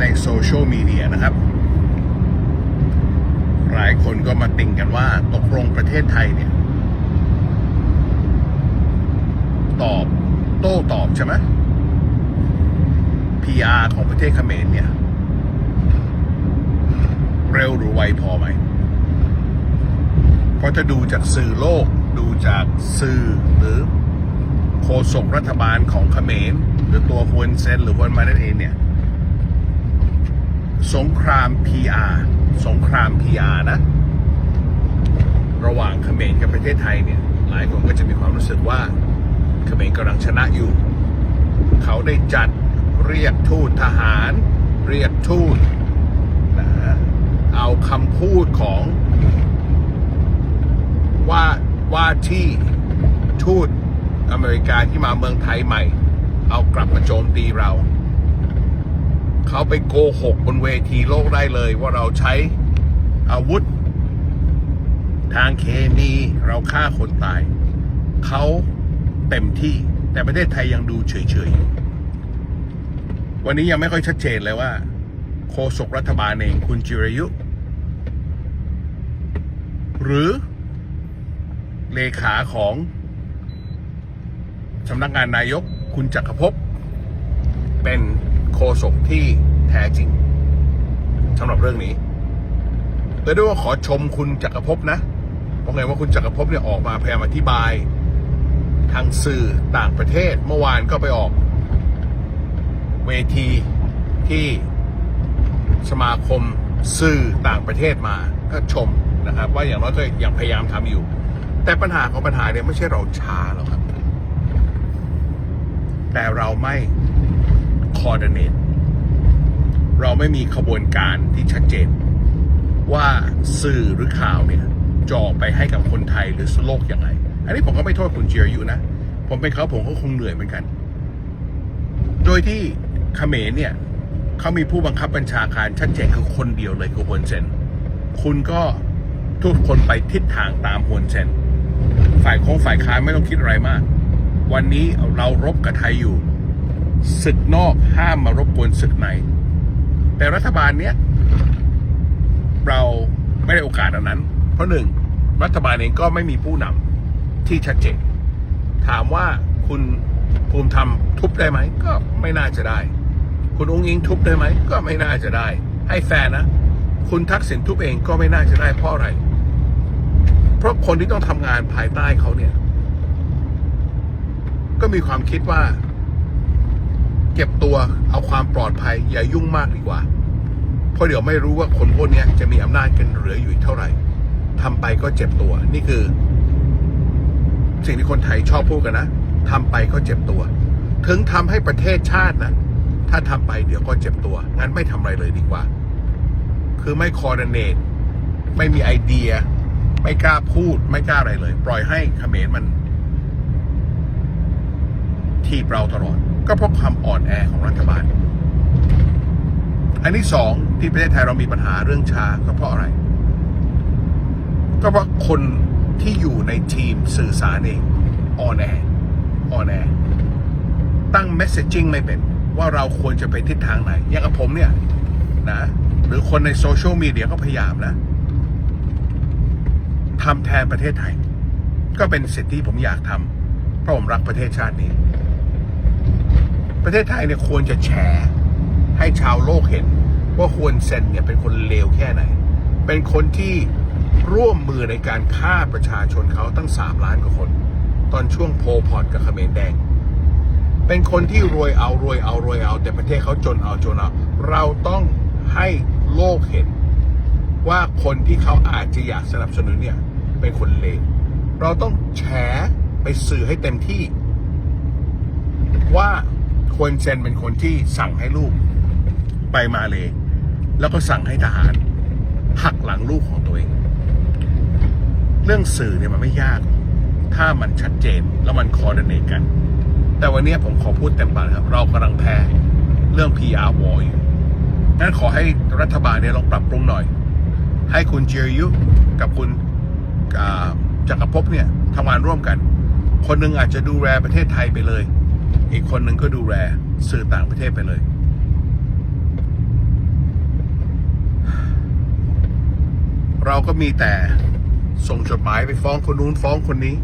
ในโซเชียลมีเดียนะครับ หลายคนก็มาติ่งกันว่าตกลงประเทศไทยเนี่ย ตอบโต้ตอบใช่ไหม PR ของประเทศเขมรเนี่ย เร็วหรือไวพอไหม เพราะถ้าดูจากสื่อโลกดูจากสื่อหรือโฆษกรัฐบาลของเขมรหรือตัวฮวนเซนหรือฮวนมานั่นเองเนี่ย สงคราม PR สงคราม PR นะ ระหว่างเขมรกับประเทศไทยเนี่ย หลายคนก็จะมีความรู้สึกว่าเขมรกำลังชนะอยู่ เขาได้จัดเรียกทูตทหาร เรียกทูตนะเอาคำพูดของว่าว่าที่ทูตอเมริกาที่มาเมืองไทยใหม่ เอากลับมาโจมตีเรา เขาไปโกหกบนเวทีโลกได้เลย ว่าเราใช้อาวุธ ทางเคมีเราฆ่าคนตาย เขาเต็มที่แต่ประเทศไทยยังดูเฉยๆ วันนี้ยังไม่ค่อยชัดเจนเลยว่า โฆษกรัฐบาลเองคุณจิรายุ หรือเลขาของสำนักงานนายกคุณจักรภพเป็น โฆษกที่แท้จริงสำหรับเรื่องนี้เลยด้วยว่าขอชมคุณจักรภพนะ เพราะไงว่าคุณจักรภพเนี่ยออกมาพยายามอธิบาย ทางสื่อต่างประเทศเมื่อวานก็ไปออกเวทีที่สมาคมสื่อต่างประเทศมาก็ชมนะครับ ว่าอย่างน้อยก็ยังพยายามทำอยู่ แต่ปัญหาของปัญหาเนี่ยไม่ใช่เราช้าหรอกครับ แต่เราไม่ คอ r d เน t เราไม่มีขบวนการที่ชัดเจน ว่าสื่อหรือข่าวเนี่ยจะอไปให้กับคนไทยหรือโลกอยังไงอันนี้ผมก็ไม่โทษคุณเจียอยู่นะ ผมเป็นเขาผมก็คงเหนื่อยเหมือนกัน โดยที่เขมรเนี่ยเขามีผู้บังคับบัญชาการชัดเจนคือคนเดียวเลยคือฮวนเซนคุณก็ทุกคนไปทิศทางตามฮวนเซนฝ่ายคงฝ่ายค้านไม่ต้องคิดอะไรมาก วันนี้เรารบกับไทยอยู่ ศึกนอกห้ามมารบกวนศึกใน แต่รัฐบาลเนี้ยเราไม่ได้โอกาสอันนั้น เพราะหนึ่งรัฐบาลเองก็ไม่มีผู้นำที่ชัดเจน ถามว่าคุณภูมิธรรมทุบได้ไหม ก็ไม่น่าจะได้ คุณองค์อิงทุบได้ไหม ก็ไม่น่าจะได้ ให้แฟนนะ คุณทักษิณทุบเองก็ไม่น่าจะได้เพราะอะไร เพราะคนที่ต้องทำงานภายใต้เขาเนี่ย ก็มีความคิดว่า ก็บตัวเอาความปลอดภัย อย่ายุ่งมากดีกว่า เพราะเดี๋ยวไม่รู้ว่าคนพวกนี้จะมีอำนาจกันเหลืออยู่อีกเท่าไหร่ทำไปก็เจ็บตัว นี่คือ สิ่งที่คนไทยชอบพูดกันนะทำไปก็เจ็บตัว ถึงทำให้ประเทศชาตินะถ้าทำไปเดี๋ยวก็เจ็บตัว งั้นไม่ทำอะไรเลยดีกว่า คือไม่คอร์ดเนตไม่มีไอเดีย ไม่กล้าพูด ไม่กล้าอะไรเลย ปล่อยให้เขมรมัน ทีบเราตลอด ก็เพราะความอ่อนแอของรัฐบาล อันที่สองที่ประเทศไทยเรามีปัญหาเรื่องช้าก็เพราะอะไร ก็เพราะคนที่อยู่ในทีมสื่อสารเองอ่อนแออ่อนแอตั้ง messaging ไม่เป็น ว่าเราควรจะไปทิศทางไหน อย่างกับผมเนี่ยนะ หรือคนในโซเชียลมีเดียก็พยายามนะทำแทนประเทศไทย ก็เป็นสิ่งที่ผมอยากทำเพราะผมรักประเทศชาตินี้ ประเทศไทยเนี่ยควรจะแชร์ให้ชาวโลกเห็น ว่าควรเซนเนี่ยเป็นคนเลวแค่ไหน เป็นคนที่ร่วมมือในการฆ่าประชาชนเขาตั้งสามล้านกว่าคน ตอนช่วงโพลพอร์ตกับเขมรแดง เป็นคนที่รวยเอารวยเอารวยเอา แต่ประเทศเขาจนเอาจนเอาเราต้องให้โลกเห็น ว่าคนที่เขาอาจจะอยากสนับสนุนเนี่ยเป็นคนเลวเราต้องแฉไปสื่อให้เต็มที่ ว่า ควรเซนเป็นคนที่สั่งให้ลูกไปมาเลย แล้วก็สั่งให้ทหารหักหลังลูกของตัวเอง เรื่องสื่อเนี่ยมันไม่ยาก ถ้ามันชัดเจนแล้วมันคอร์ดิเนตกัน แต่วันนี้ผมขอพูดเต็มปากครับ เรากำลังแพ้เรื่อง PR war อยู่งั้นขอให้รัฐบาลเนี่ยลองปรับปรุงหน่อย ให้คุณเจียยุกับคุณจักรภพเนี่ยทำงานร่วมกัน คนหนึ่งอาจจะดูแลประเทศไทยไปเลย อีกคนหนึ่งก็ดูแลสื่อต่างประเทศไปเลย เราก็มีแต่ส่งจดหมายไปฟ้องคนนู้นฟ้องคนนี้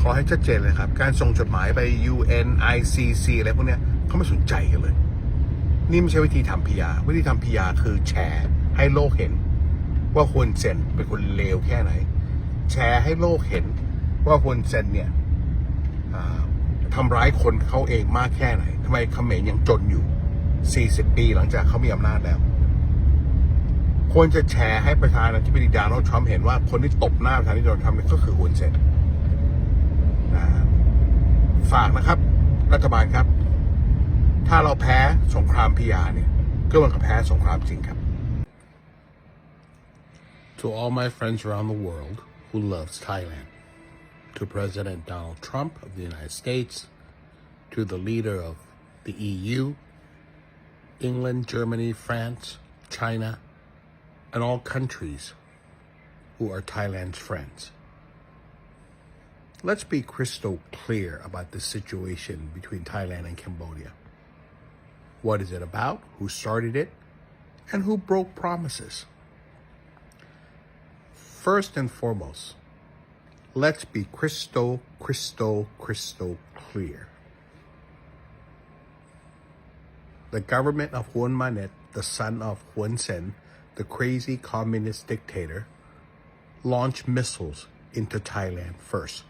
ขอให้ชัดเจนเลยครับ การส่งจดหมายไป UNICC อะไรพวกเนี้ยเขาไม่สนใจกันเลย นี่ไม่ใช่วิธีทำพิยาวิธีทำพิยาคือแชร์ให้โลกเห็น ว่าควรเซนเป็นคนเลวแค่ไหน แชร์ให้โลกเห็นว่าควรเซนเนี่ย อ่าทำร้ายคนเขาเองมากแค่ไหนทำไมเขมรยังจนอยู่ 40 ปีหลังจากเขามีอำนาจแล้ว ควรจะแชร์ให้ประธานาธิบดีโดนัลด์ทรัมป์เห็นว่าคนที่ตบหน้าประธานาธิบดีโดนัลด์ทรัมป์นี่ก็คือฮุนเซนนะฝากนะครับ รัฐบาลครับ ถ้าเราแพ้สงครามพิยาเนี่ย ก็เหมันกับแพ้สงครามจริงครับ To all my friends around the world who loves Thailand, to President Donald Trump of the United States, to the leader of the EU, England, Germany, France, China, and all countries who are Thailand's friends. Let's be crystal clear about the situation between Thailand and Cambodia. What is it about? Who started it? And who broke promises? First and foremost, let's be crystal, crystal, crystal clear. The government of Huon Manet, the son of Huon Sen, the crazy communist dictator, launched missiles into Thailand first.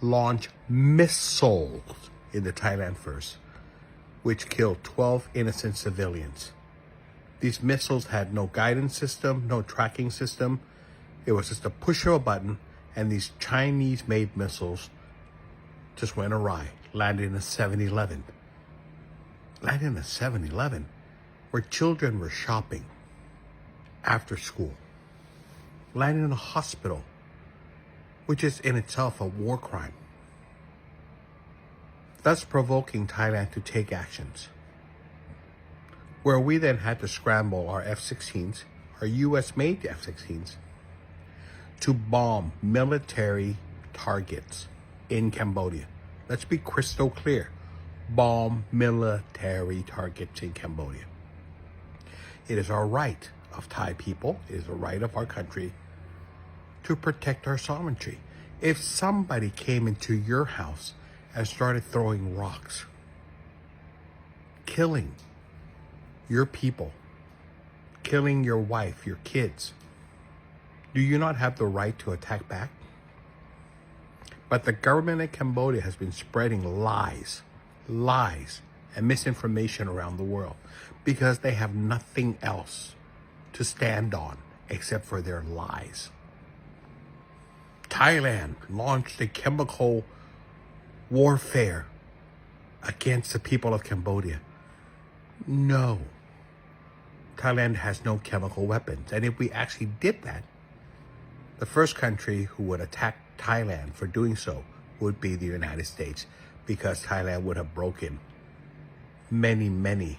Launched missiles into Thailand first, which killed 12 innocent civilians. These missiles had no guidance system, no tracking system. It was just a push of a button, and these Chinese made missiles just went awry, landed in a 7 Eleven. Landed in a 7 Eleven where children were shopping after school. Landed in a hospital, which is in itself a war crime. Thus provoking Thailand to take actions. Where we then had to scramble our F 16s, our US made F 16s, to bomb military targets in Cambodia. Let's be crystal clear bomb military targets in Cambodia. It is our right of Thai people, it is a right of our country to protect our sovereignty. If somebody came into your house and started throwing rocks, killing your people, killing your wife, your kids, do you not have the right to attack back? But the government in Cambodia has been spreading lies, lies, and misinformation around the world because they have nothing else to stand on except for their lies. Thailand launched a chemical warfare against the people of Cambodia. No. Thailand has no chemical weapons. And if we actually did that, the first country who would attack Thailand for doing so would be the United States because Thailand would have broken many, many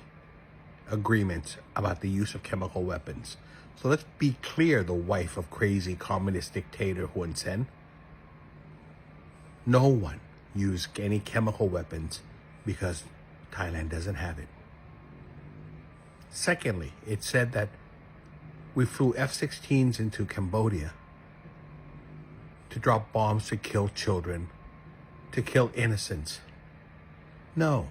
agreements about the use of chemical weapons. So let's be clear the wife of crazy communist dictator Hun Sen. No one used any chemical weapons because Thailand doesn't have it. Secondly, it said that we flew F 16s into Cambodia to drop bombs to kill children, to kill innocents. No.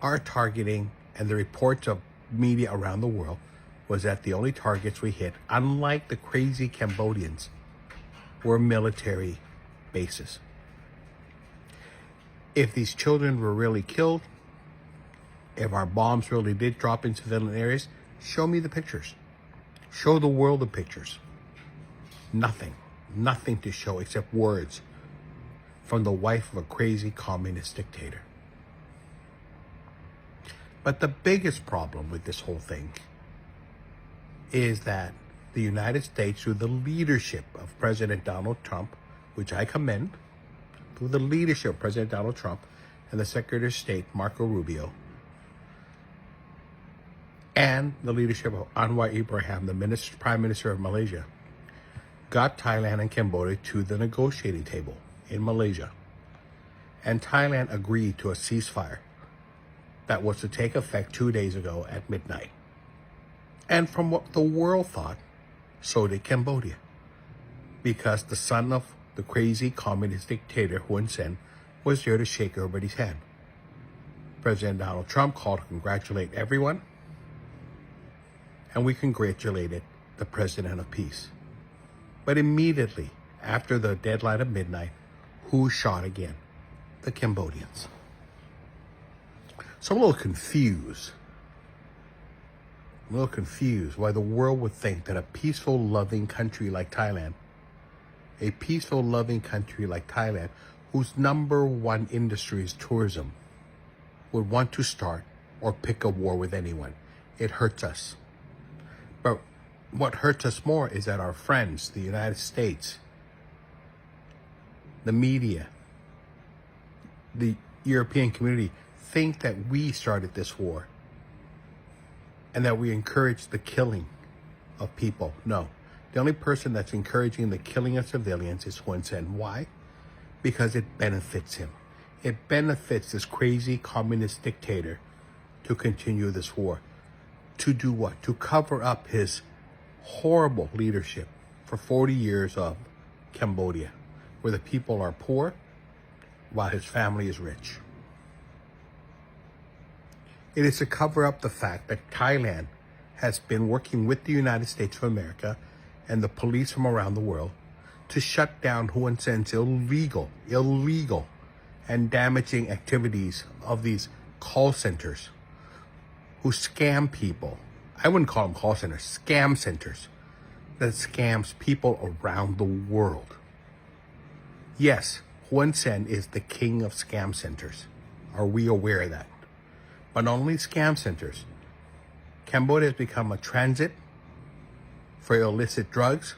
Our targeting and the reports of media around the world was that the only targets we hit, unlike the crazy Cambodians, were military bases. If these children were really killed, if our bombs really did drop in civilian areas, show me the pictures. Show the world the pictures. Nothing. Nothing to show except words from the wife of a crazy communist dictator. But the biggest problem with this whole thing is that the United States, through the leadership of President Donald Trump, which I commend, through the leadership of President Donald Trump and the Secretary of State, Marco Rubio, and the leadership of Anwar Ibrahim, the minister, Prime Minister of Malaysia, got Thailand and Cambodia to the negotiating table in Malaysia. And Thailand agreed to a ceasefire that was to take effect two days ago at midnight. And from what the world thought, So did Cambodia. Because the son of the crazy communist dictator Hun Sen was there to shake everybody's hand. President Donald Trump called to congratulate everyone, and we congratulated the President of Peace. But immediately after the deadline of midnight, who shot again? The Cambodians. So I'm a little confused. I'm a little confused why the world would think that a peaceful, loving country like Thailand, a peaceful, loving country like Thailand, whose number one industry is tourism, would want to start or pick a war with anyone. It hurts us. What hurts us more is that our friends, the United States, the media, the European community think that we started this war and that we encourage the killing of people. No. The only person that's encouraging the killing of civilians is Hun Sen. Why? Because it benefits him. It benefits this crazy communist dictator to continue this war. To do what? To cover up his horrible leadership for 40 years of Cambodia, where the people are poor while his family is rich. It is to cover up the fact that Thailand has been working with the United States of America and the police from around the world to shut down Hun Sen's illegal, illegal, and damaging activities of these call centers who scam people. I wouldn't call them call centers, scam centers that scams people around the world. Yes, Hun Sen is the king of scam centers. Are we aware of that? But not only scam centers, Cambodia has become a transit for illicit drugs.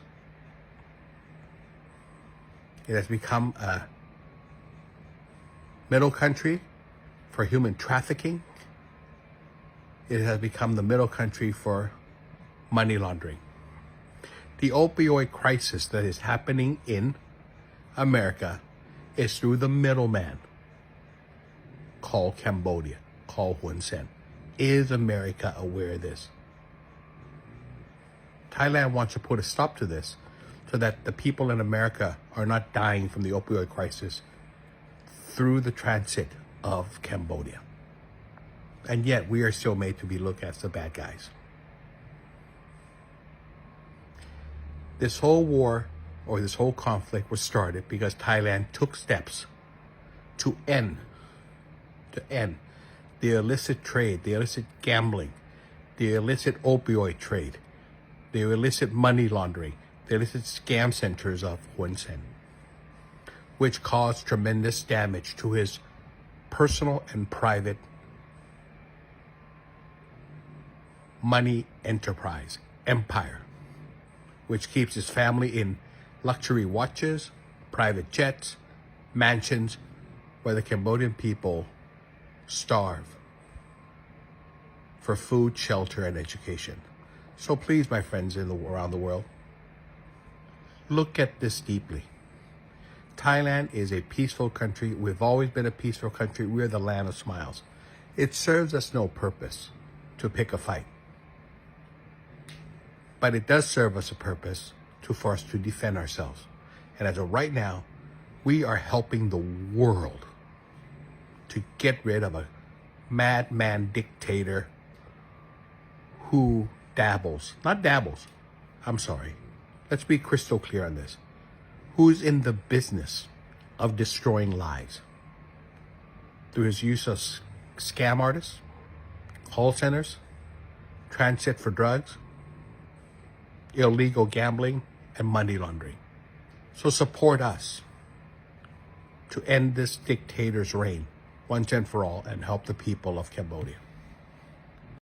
It has become a middle country for human trafficking. It has become the middle country for money laundering. The opioid crisis that is happening in America is through the middleman called Cambodia, called Hun Sen. Is America aware of this? Thailand wants to put a stop to this so that the people in America are not dying from the opioid crisis through the transit of Cambodia. And yet we are still made to be looked as the bad guys. This whole war or this whole conflict was started because Thailand took steps to end to end the illicit trade, the illicit gambling, the illicit opioid trade, the illicit money laundering, the illicit scam centers of Hun Sen, which caused tremendous damage to his personal and private money enterprise, empire, which keeps his family in luxury watches, private jets, mansions, where the Cambodian people starve for food, shelter, and education. So please, my friends in the around the world, look at this deeply. Thailand is a peaceful country. We've always been a peaceful country. We're the land of smiles. It serves us no purpose to pick a fight. But it does serve us a purpose to for us to defend ourselves. And as of right now, we are helping the world to get rid of a madman dictator who dabbles, not dabbles, I'm sorry. Let's be crystal clear on this. Who's in the business of destroying lives through his use of scam artists, call centers, transit for drugs, illegal gambling, and money laundering. So support us to end this dictator's reign once and for all and help the people of Cambodia.